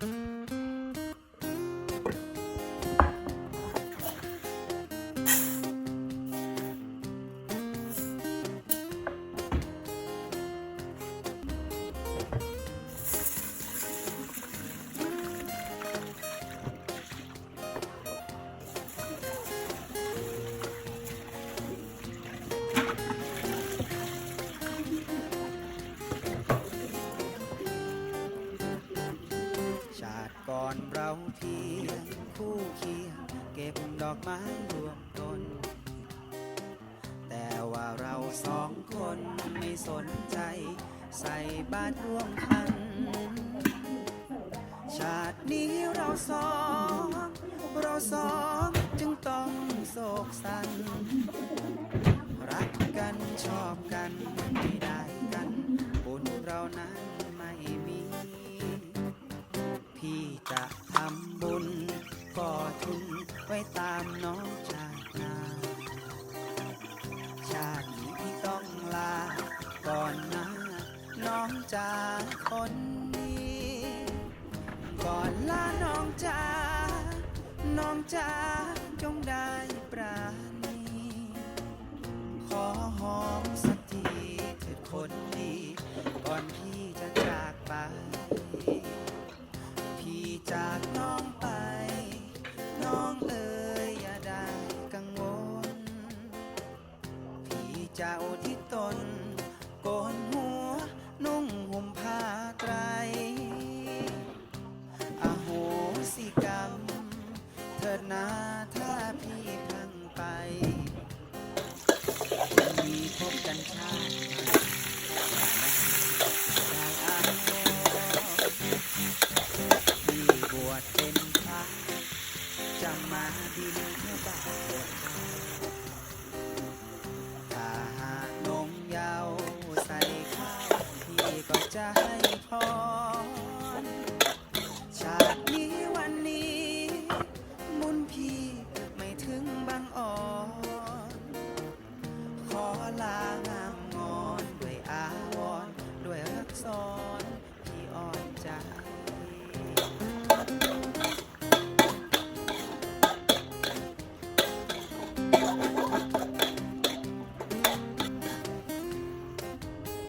ชาติก่อนเราเพียงคู่เคียง เก็บดอกไม้รวมต้น แต่ว่าเราสองคนไม่สนใจ ใส่บาตรร่วมคัน ชาตินี้เราสอง เราสอง ไว้ตามน้องชาติหนาชาตินี้พี่ต้องลา ก่อนนะน้องจาคนนี้ ก่อนลาน้องจาน้องจาจงได้ปราณีขอหอมสักทีเถิดคนดี ก่อนพี่ เจ้าที่ตนโกนหัว นุ่งห่มผ้าไตรอโหสิกรรม เถิดนาถ้าพี่พังไปวันนี้พบกันชาติที่บวชเป็นพระจะมาดินเท่าบาท